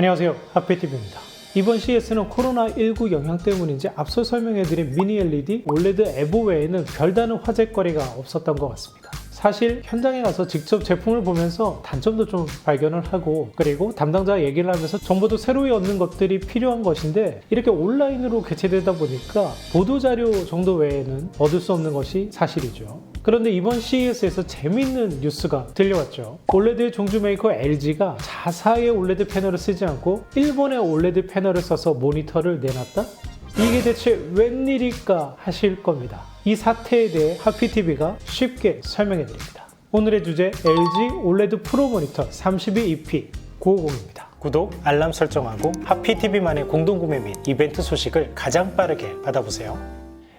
안녕하세요. 하피TV입니다. 이번 CES는 코로나19 영향 때문인지 앞서 설명해드린 미니 LED, 올레드 에보 외에는 별다른 화제거리가 없었던 것 같습니다. 사실 현장에 가서 직접 제품을 보면서 단점도 좀 발견을 하고 그리고 담당자 얘기를 하면서 정보도 새로이 얻는 것들이 필요한 것인데 이렇게 온라인으로 개최되다 보니까 보도자료 정도 외에는 얻을 수 없는 것이 사실이죠. 그런데 이번 CES에서 재밌는 뉴스가 들려왔죠. 올레드의 종주 메이커 LG가 자사의 올레드 패널을 쓰지 않고 일본의 올레드 패널을 써서 모니터를 내놨다? 이게 대체 웬일일까 하실 겁니다. 이 사태에 대해 하피TV가 쉽게 설명해 드립니다. 오늘의 주제 LG 올레드 프로 모니터 32EP 950입니다. 구독, 알람 설정하고 하피TV만의 공동구매 및 이벤트 소식을 가장 빠르게 받아보세요.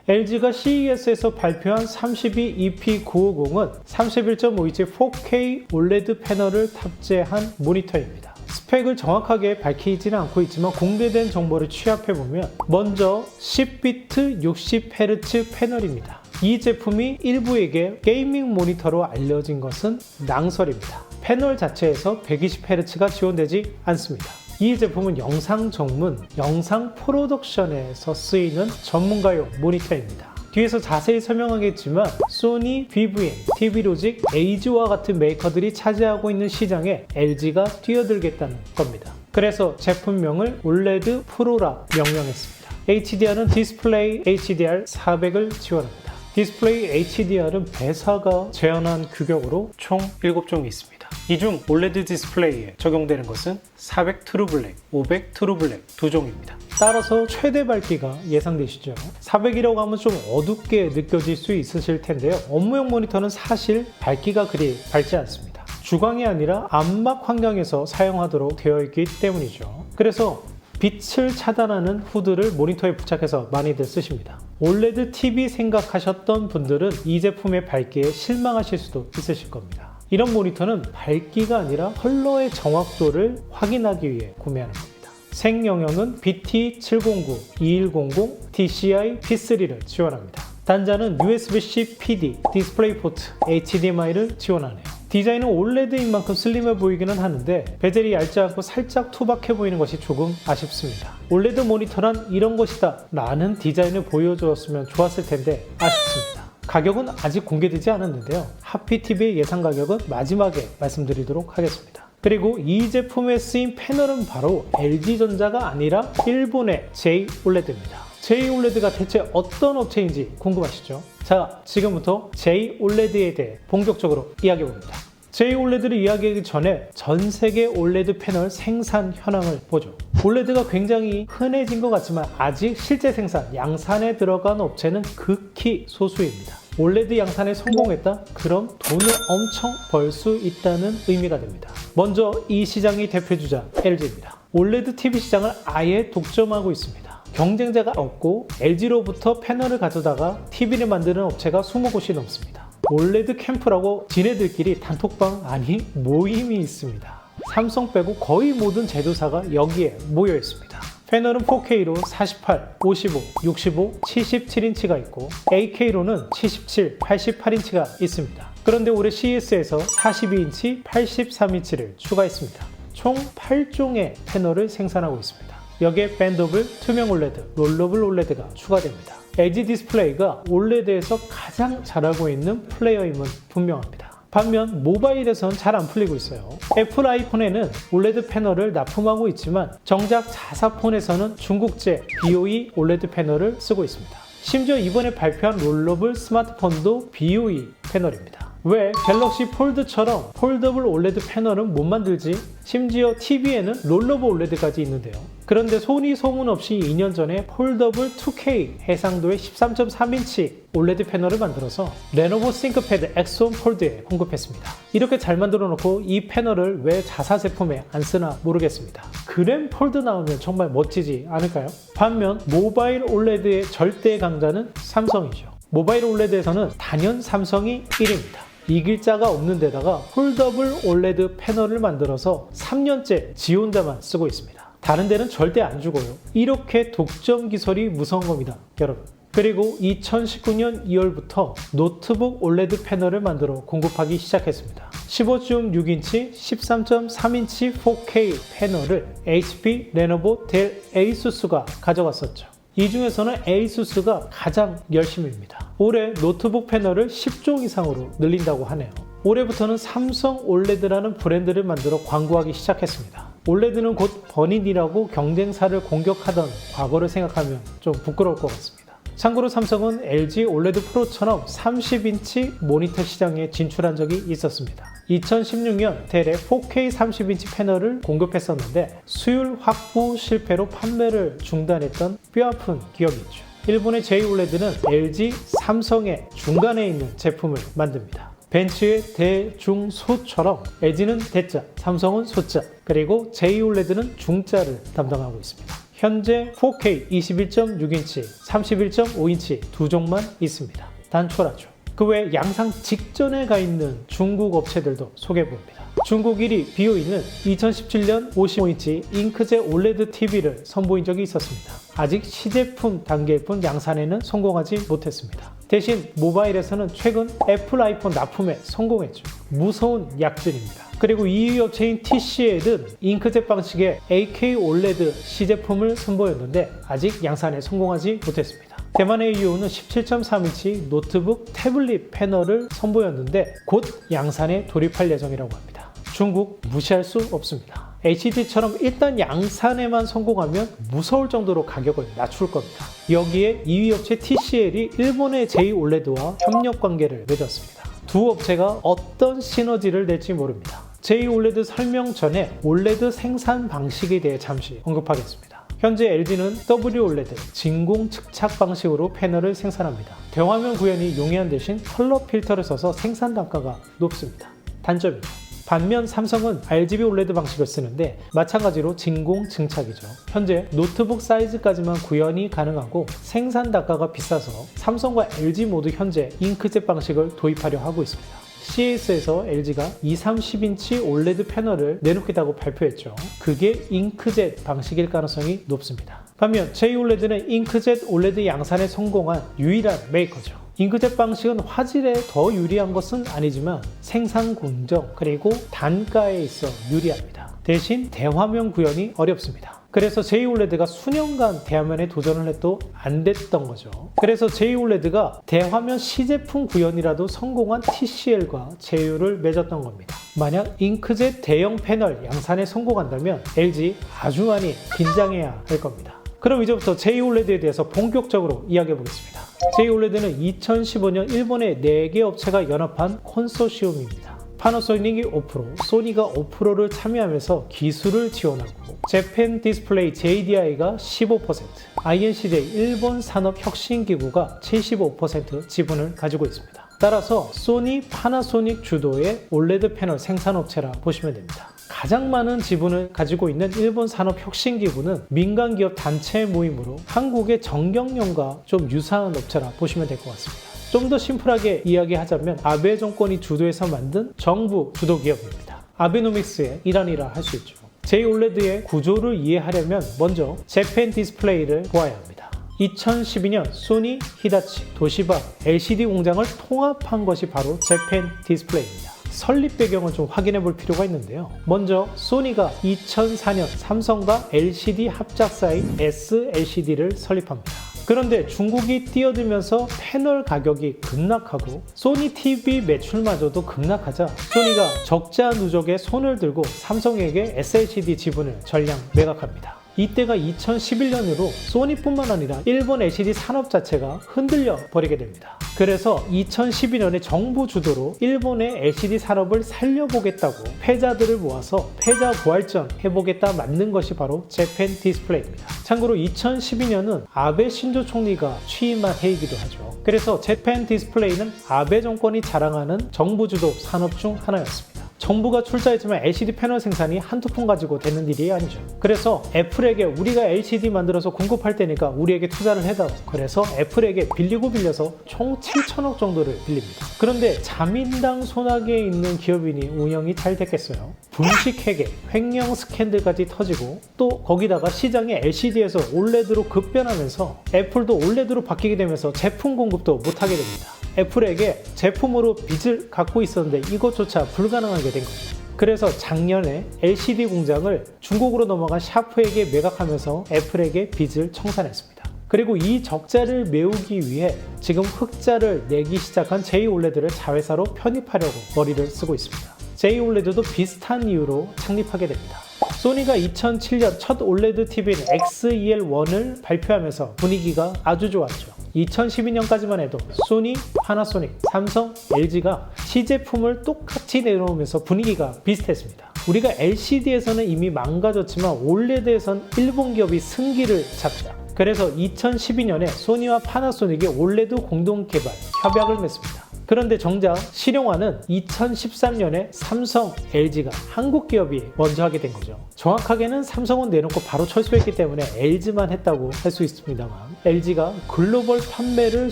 LG가 CES에서 발표한 32EP950은 31.5인치 4K 올레드 패널을 탑재한 모니터입니다. 스펙을 정확하게 밝히지는 않고 있지만 공개된 정보를 취합해보면 먼저 10비트 60Hz 패널입니다. 이 제품이 일부에게 게이밍 모니터로 알려진 것은 낭설입니다. 패널 자체에서 120Hz가 지원되지 않습니다. 이 제품은 영상 전문, 영상 프로덕션에서 쓰이는 전문가용 모니터입니다. 뒤에서 자세히 설명하겠지만 소니, BVN, TV로직, 에이즈와 같은 메이커들이 차지하고 있는 시장에 LG가 뛰어들겠다는 겁니다. 그래서 제품명을 올레드 프로라 명명했습니다. HDR은 디스플레이 HDR 400을 지원합니다. 디스플레이 HDR은 배사가 제한한 규격으로 총 7종이 있습니다. 이중 올레드 디스플레이에 적용되는 것은 400 트루 블랙, 500 트루 블랙 두 종입니다. 따라서 최대 밝기가 예상되시죠. 400이라고 하면 좀 어둡게 느껴질 수 있으실 텐데요. 업무용 모니터는 사실 밝기가 그리 밝지 않습니다. 주광이 아니라 암막 환경에서 사용하도록 되어 있기 때문이죠. 그래서 빛을 차단하는 후드를 모니터에 부착해서 많이들 쓰십니다. 올레드 TV 생각하셨던 분들은 이 제품의 밝기에 실망하실 수도 있으실 겁니다. 이런 모니터는 밝기가 아니라 컬러의 정확도를 확인하기 위해 구매하는 겁니다. 생 영역은 BT709, 2100, DCI P3를 지원합니다. 단자는 USB-C PD, 디스플레이 포트, HDMI를 지원하네요. 디자인은 올레드인 만큼 슬림해 보이기는 하는데 베젤이 얇지 않고 살짝 투박해 보이는 것이 조금 아쉽습니다. 올레드 모니터란 이런 것이다 라는 디자인을 보여주었으면 좋았을 텐데 아쉽습니다. 가격은 아직 공개되지 않았는데요. 하피TV의 예상 가격은 마지막에 말씀드리도록 하겠습니다. 그리고 이 제품에 쓰인 패널은 바로 LG전자가 아니라 일본의 J-OLED입니다. J-OLED가 대체 어떤 업체인지 궁금하시죠? 자, 지금부터 J-OLED에 대해 본격적으로 이야기해 봅니다. J-OLED를 이야기하기 전에 전 세계 OLED 패널 생산 현황을 보죠. OLED가 굉장히 흔해진 것 같지만 아직 실제 생산, 양산에 들어간 업체는 극히 소수입니다. 올레드 양산에 성공했다? 그럼 돈을 엄청 벌 수 있다는 의미가 됩니다. 먼저 이 시장의 대표주자 LG입니다. 올레드 TV 시장을 아예 독점하고 있습니다. 경쟁자가 없고 LG로부터 패널을 가져다가 TV를 만드는 업체가 20곳이 넘습니다. 올레드 캠프라고 지네들끼리 단톡방 아니 모임이 있습니다. 삼성 빼고 거의 모든 제조사가 여기에 모여 있습니다. 패널은 4K로 48, 55, 65, 77인치가 있고 AK로는 77, 88인치가 있습니다. 그런데 올해 CES에서 42인치, 83인치를 추가했습니다. 총 8종의 패널을 생산하고 있습니다. 여기에 밴더블, 투명 올레드, 롤러블 올레드가 추가됩니다. LG 디스플레이가 올레드에서 가장 잘하고 있는 플레이어임은 분명합니다. 반면 모바일에선 잘 안 풀리고 있어요. 애플 아이폰에는 올레드 패널을 납품하고 있지만 정작 자사폰에서는 중국제 BOE 올레드 패널을 쓰고 있습니다. 심지어 이번에 발표한 롤러블 스마트폰도 BOE 패널입니다. 왜 갤럭시 폴드처럼 폴더블 올레드 패널은 못 만들지? 심지어 TV에는 롤러블 올레드까지 있는데요. 그런데 소니 소문 없이 2년 전에 폴더블 2K 해상도의 13.3인치 올레드 패널을 만들어서 레노버 싱크패드 엑소온 폴드에 공급했습니다. 이렇게 잘 만들어 놓고 이 패널을 왜 자사 제품에 안 쓰나 모르겠습니다. 그램 폴드 나오면 정말 멋지지 않을까요? 반면 모바일 올레드의 절대 강자는 삼성이죠. 모바일 올레드에서는 단연 삼성이 1위입니다. 이길 자가 없는 데다가 폴더블 올레드 패널을 만들어서 3년째 지 혼자만 쓰고 있습니다. 다른 데는 절대 안 주고요. 이렇게 독점 기술이 무서운 겁니다. 여러분. 그리고 2019년 2월부터 노트북 올레드 패널을 만들어 공급하기 시작했습니다. 15.6인치, 13.3인치 4K 패널을 HP, 레노버, 델, 에이수스가 가져갔었죠. 이 중에서는 에이수스가 가장 열심입니다. 올해 노트북 패널을 10종 이상으로 늘린다고 하네요. 올해부터는 삼성 올레드라는 브랜드를 만들어 광고하기 시작했습니다. 올레드는 곧 버닛이라고 경쟁사를 공격하던 과거를 생각하면 좀 부끄러울 것 같습니다. 참고로 삼성은 LG 올레드 프로처럼 30인치 모니터 시장에 진출한 적이 있었습니다. 2016년 델의 4K 30인치 패널을 공급했었는데 수율 확보 실패로 판매를 중단했던 뼈아픈 기억이 있죠. 일본의 J-OLED는 LG, 삼성의 중간에 있는 제품을 만듭니다. 벤츠의 대, 중, 소처럼 LG는 대자, 삼성은 소자, 그리고 J-OLED는 중자를 담당하고 있습니다. 현재 4K 21.6인치, 31.5인치 두 종만 있습니다. 단촐하죠. 그 외 양상 직전에 가 있는 중국 업체들도 소개해 봅니다. 중국 1위 비오이는 2017년 55인치 잉크젯 올레드 TV를 선보인 적이 있었습니다. 아직 시제품 단계일 뿐 양산에는 성공하지 못했습니다. 대신 모바일에서는 최근 애플 아이폰 납품에 성공했죠. 무서운 약들입니다. 그리고 2위 업체인 TCL은 잉크젯 방식의 AK OLED 시제품을 선보였는데 아직 양산에 성공하지 못했습니다. 대만의 EU는 17.3인치 노트북 태블릿 패널을 선보였는데 곧 양산에 돌입할 예정이라고 합니다. 중국 무시할 수 없습니다. HD처럼 일단 양산에만 성공하면 무서울 정도로 가격을 낮출 겁니다. 여기에 2위 업체 TCL이 일본의 J-OLED와 협력 관계를 맺었습니다. 두 업체가 어떤 시너지를 낼지 모릅니다. J-OLED 설명 전에 OLED 생산 방식에 대해 잠시 언급하겠습니다. 현재 LG는 W-OLED 진공 측착 방식으로 패널을 생산합니다. 대화면 구현이 용이한 대신 컬러 필터를 써서 생산 단가가 높습니다. 단점이죠. 반면 삼성은 RGB OLED 방식을 쓰는데 마찬가지로 진공 증착이죠. 현재 노트북 사이즈까지만 구현이 가능하고 생산 단가가 비싸서 삼성과 LG 모두 현재 잉크젯 방식을 도입하려 하고 있습니다. CES에서 LG가 2, 30인치 OLED 패널을 내놓겠다고 발표했죠. 그게 잉크젯 방식일 가능성이 높습니다. 반면 J-OLED는 잉크젯 OLED 양산에 성공한 유일한 메이커죠. 잉크젯 방식은 화질에 더 유리한 것은 아니지만 생산 공정 그리고 단가에 있어 유리합니다. 대신 대화면 구현이 어렵습니다. 그래서 J-OLED가 수년간 대화면에 도전을 해도 안 됐던 거죠. 그래서 J-OLED가 대화면 시제품 구현이라도 성공한 TCL과 제휴를 맺었던 겁니다. 만약 잉크젯 대형 패널 양산에 성공한다면 LG 아주 많이 긴장해야 할 겁니다. 그럼 이제부터 J-OLED에 대해서 본격적으로 이야기해 보겠습니다. J-OLED는 2015년 일본의 4개 업체가 연합한 콘소시움입니다. 파나소닉이 5%, 소니가 5%를 참여하면서 기술을 지원하고 재팬 디스플레이 JDI가 15%, INCJ 일본 산업혁신기구가 75% 지분을 가지고 있습니다. 따라서 소니, 파나소닉 주도의 올레드 패널 생산업체라 보시면 됩니다. 가장 많은 지분을 가지고 있는 일본 산업혁신기구는 민간기업 단체 모임으로 한국의 정경련과 좀 유사한 업체라 보시면 될 것 같습니다. 좀 더 심플하게 이야기하자면 아베 정권이 주도해서 만든 정부 주도 기업입니다. 아베노믹스의 일환이라 할 수 있죠. J-OLED의 구조를 이해하려면 먼저 재팬 디스플레이를 보아야 합니다. 2012년 소니, 히다치, 도시바, LCD 공장을 통합한 것이 바로 재팬 디스플레이입니다. 설립 배경을 좀 확인해 볼 필요가 있는데요. 먼저 소니가 2004년 삼성과 LCD 합작사인 SLCD를 설립합니다. 그런데 중국이 뛰어들면서 패널 가격이 급락하고 소니 TV 매출마저도 급락하자 소니가 적자 누적에 손을 들고 삼성에게 SLCD 지분을 전량 매각합니다. 이때가 2011년으로 소니뿐만 아니라 일본 LCD 산업 자체가 흔들려 버리게 됩니다. 그래서 2012년에 정부 주도로 일본의 LCD 산업을 살려보겠다고 패자들을 모아서 패자 부활전 해보겠다 만든 것이 바로 재팬 디스플레이입니다. 참고로 2012년은 아베 신조 총리가 취임한 해이기도 하죠. 그래서 재팬 디스플레이는 아베 정권이 자랑하는 정부 주도 산업 중 하나였습니다. 정부가 출자했지만 LCD 패널 생산이 한두 푼 가지고 되는 일이 아니죠. 그래서 애플에게 우리가 LCD 만들어서 공급할 테니까 우리에게 투자를 해달라. 그래서 애플에게 빌리고 빌려서 총 7천억 정도를 빌립니다. 그런데 자민당 손아귀에 있는 기업이니 운영이 잘 됐겠어요. 분식 회계, 횡령 스캔들까지 터지고 또 거기다가 시장이 LCD에서 OLED로 급변하면서 애플도 OLED로 바뀌게 되면서 제품 공급도 못하게 됩니다. 애플에게 제품으로 빚을 갖고 있었는데 이것조차 불가능하게 된 거죠. 그래서 작년에 LCD 공장을 중국으로 넘어간 샤프에게 매각하면서 애플에게 빚을 청산했습니다. 그리고 이 적자를 메우기 위해 지금 흑자를 내기 시작한 JOLED를 자회사로 편입하려고 머리를 쓰고 있습니다. JOLED도 비슷한 이유로 창립하게 됩니다. 소니가 2007년 첫 OLED TV인 XEL1을 발표하면서 분위기가 아주 좋았죠. 2012년까지만 해도 소니, 파나소닉, 삼성, LG가 시제품을 똑같이 내놓으면서 분위기가 비슷했습니다. 우리가 LCD에서는 이미 망가졌지만 OLED에선 일본 기업이 승기를 잡자. 그래서 2012년에 소니와 파나소닉이 OLED 공동 개발 협약을 맺습니다. 그런데 정작 실용화는 2013년에 삼성, LG가 한국 기업이 먼저 하게 된 거죠. 정확하게는 삼성은 내놓고 바로 철수했기 때문에 LG만 했다고 할 수 있습니다만 LG가 글로벌 판매를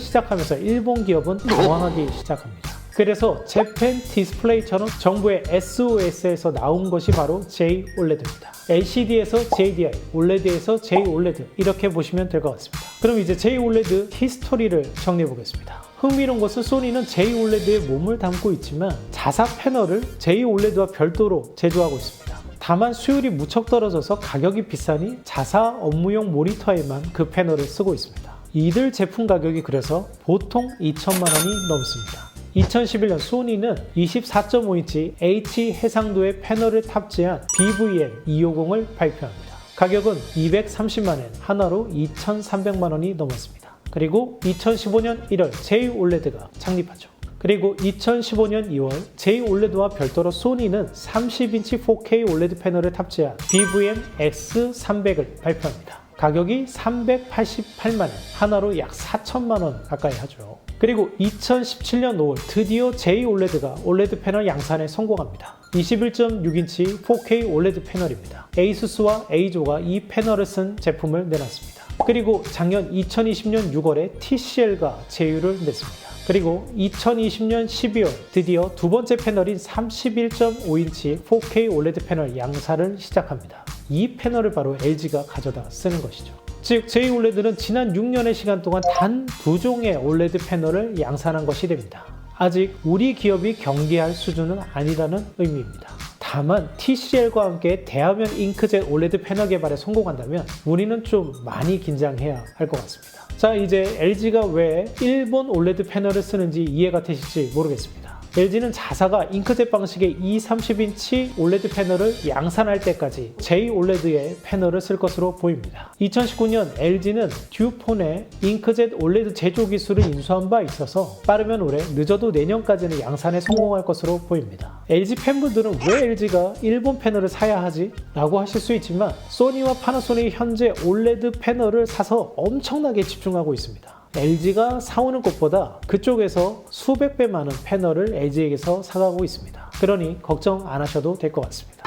시작하면서 일본 기업은 당황하기 시작합니다. 그래서 재팬 디스플레이처럼 정부의 SOS에서 나온 것이 바로 JOLED입니다. LCD에서 JDI, OLED에서 JOLED 이렇게 보시면 될 것 같습니다. 그럼 이제 JOLED 히스토리를 정리해 보겠습니다. 흥미로운 것은 소니는 JOLED에 몸을 담고 있지만 자사 패널을 JOLED와 별도로 제조하고 있습니다. 다만 수율이 무척 떨어져서 가격이 비싸니 자사 업무용 모니터에만 그 패널을 쓰고 있습니다. 이들 제품 가격이 그래서 보통 2천만 원이 넘습니다. 2011년 소니는 24.5인치 H 해상도의 패널을 탑재한 BVM 250을 발표합니다. 가격은 230만엔, 하나로 2,300만 원이 넘었습니다. 그리고 2015년 1월 JOLED가 창립하죠. 그리고 2015년 2월 JOLED와 별도로 소니는 30인치 4K OLED 패널을 탑재한 BVM X300을 발표합니다. 가격이 388만 원, 하나로 약 4천만 원 가까이 하죠. 그리고 2017년 5월 드디어 JOLED가 OLED 패널 양산에 성공합니다. 21.6인치 4K OLED 패널입니다. ASUS와 A조가 이 패널을 쓴 제품을 내놨습니다. 그리고 작년 2020년 6월에 TCL가 제휴를 냈습니다. 그리고 2020년 12월 드디어 두 번째 패널인 31.5인치 4K OLED 패널 양산을 시작합니다. 이 패널을 바로 LG가 가져다 쓰는 것이죠. 즉, JOLED는 지난 6년의 시간 동안 단 두 종의 OLED 패널을 양산한 것이 됩니다. 아직 우리 기업이 경계할 수준은 아니라는 의미입니다. 다만 TCL과 함께 대화면 잉크젯 OLED 패널 개발에 성공한다면 우리는 좀 많이 긴장해야 할 것 같습니다. 자, 이제 LG가 왜 일본 OLED 패널을 쓰는지 이해가 되실지 모르겠습니다. LG는 자사가 잉크젯 방식의 230인치 OLED 패널을 양산할 때까지 JOLED의 패널을 쓸 것으로 보입니다. 2019년 LG는 듀폰의 잉크젯 OLED 제조 기술을 인수한 바 있어서 빠르면 올해 늦어도 내년까지는 양산에 성공할 것으로 보입니다. LG 팬분들은 왜 LG가 일본 패널을 사야 하지? 라고 하실 수 있지만 소니와 파나소닉이 현재 OLED 패널을 사서 엄청나게 집중하고 있습니다. LG가 사오는 것보다 그쪽에서 수백 배 많은 패널을 LG에게서 사가고 있습니다. 그러니 걱정 안 하셔도 될 것 같습니다.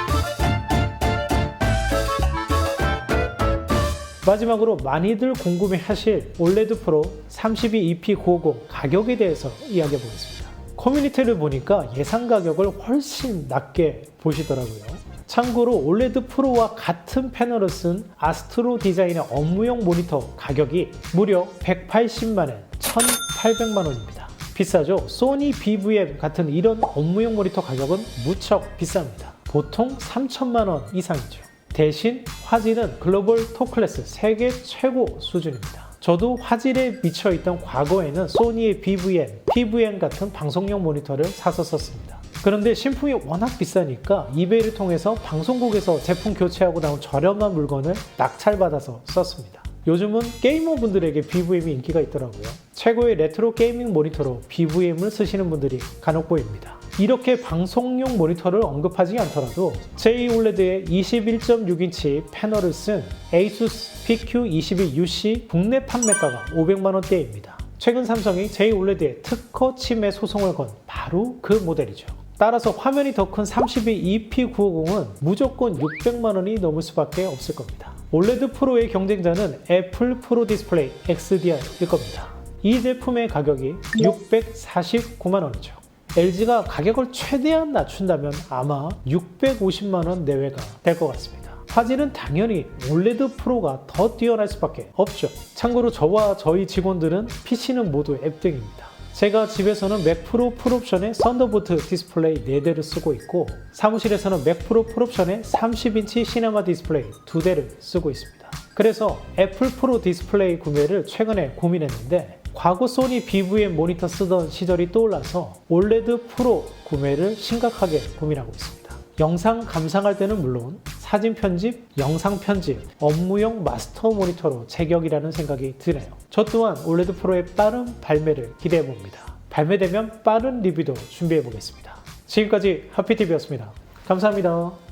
마지막으로 많이들 궁금해 하실 OLED 프로 32EP950 가격에 대해서 이야기해 보겠습니다. 커뮤니티를 보니까 예상 가격을 훨씬 낮게 보시더라고요. 참고로 OLED 프로와 같은 패널을 쓴 아스트로 디자인의 업무용 모니터 가격이 무려 180만엔, 1,800만 원입니다. 비싸죠? 소니 BVM 같은 이런 업무용 모니터 가격은 무척 비쌉니다. 보통 3천만 원 이상이죠. 대신 화질은 글로벌 톱클래스 세계 최고 수준입니다. 저도 화질에 미쳐있던 과거에는 소니의 BVM, PVM 같은 방송용 모니터를 사서 썼습니다. 그런데 신품이 워낙 비싸니까 이베이를 통해서 방송국에서 제품 교체하고 나온 저렴한 물건을 낙찰받아서 썼습니다. 요즘은 게이머분들에게 BVM이 인기가 있더라고요. 최고의 레트로 게이밍 모니터로 BVM을 쓰시는 분들이 간혹 보입니다. 이렇게 방송용 모니터를 언급하지 않더라도 JOLED의 21.6인치 패널을 쓴 ASUS PQ22UC 국내 판매가가 500만원대입니다. 최근 삼성이 JOLED에 특허 침해 소송을 건 바로 그 모델이죠. 따라서 화면이 더 큰 32 EP950은 무조건 600만 원이 넘을 수밖에 없을 겁니다. 올레드 프로의 경쟁자는 애플 프로 디스플레이 XDR일 겁니다. 이 제품의 가격이 649만 원이죠. LG가 가격을 최대한 낮춘다면 아마 650만 원 내외가 될 것 같습니다. 화질은 당연히 올레드 프로가 더 뛰어날 수밖에 없죠. 참고로 저와 저희 직원들은 PC는 모두 앱등입니다. 제가 집에서는 맥 프로 풀옵션의 썬더보트 디스플레이 4대를 쓰고 있고 사무실에서는 맥 프로 풀옵션의 30인치 시네마 디스플레이 2대를 쓰고 있습니다. 그래서 애플 프로 디스플레이 구매를 최근에 고민했는데 과거 소니 BVM 모니터 쓰던 시절이 떠올라서 올레드 프로 구매를 심각하게 고민하고 있습니다. 영상 감상할 때는 물론 사진 편집, 영상 편집, 업무용 마스터 모니터로 제격이라는 생각이 드네요. 저 또한 올레드 프로의 빠른 발매를 기대해 봅니다. 발매되면 빠른 리뷰도 준비해 보겠습니다. 지금까지 하피TV였습니다. 감사합니다.